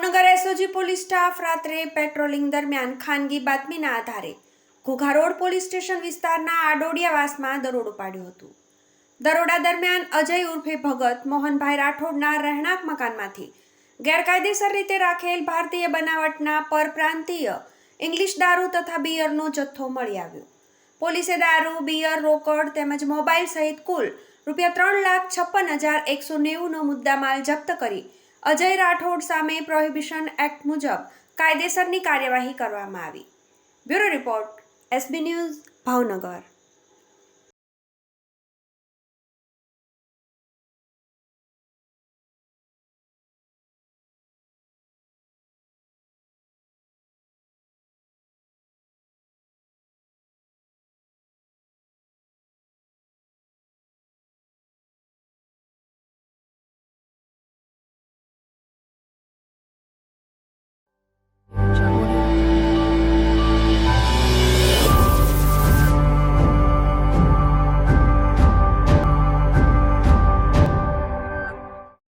SOG police staff રાત્રે patrolling દરમિયાન ખાનગી બાતમીના આધારે ઘુઘારોડ પોલીસ સ્ટેશન વિસ્તારના આડોડિયાવાસમાં દરોડો પાડ્યું હતું. દરોડા દરમિયાન અજય ઉર્ફે ભગત, મોહનભાઈ રાઠોડના રહેણાંક મકાનમાંથી ગેરકાયદેસર રીતે રાખેલ ભારતીય બનાવટના પરપ્રાંતીય ઇંગ્લિશ દારૂ તથા બિયરનો જથ્થો મળી આવ્યો. પોલીસે દારૂ, બિયર, રોકડ તેમજ મોબાઈલ સહિત કુલ રૂપિયા ત્રણ લાખ છપ્પન હજાર એકસો નેવુંનો મુદ્દામાલ જપ્ત કરી અજય રાઠોડ સામે પ્રોહિબિશન એક્ટ મુજબ કાયદેસરની કાર્યવાહી કરવામાં આવી. Bureau report, SB news, Bhavnagar.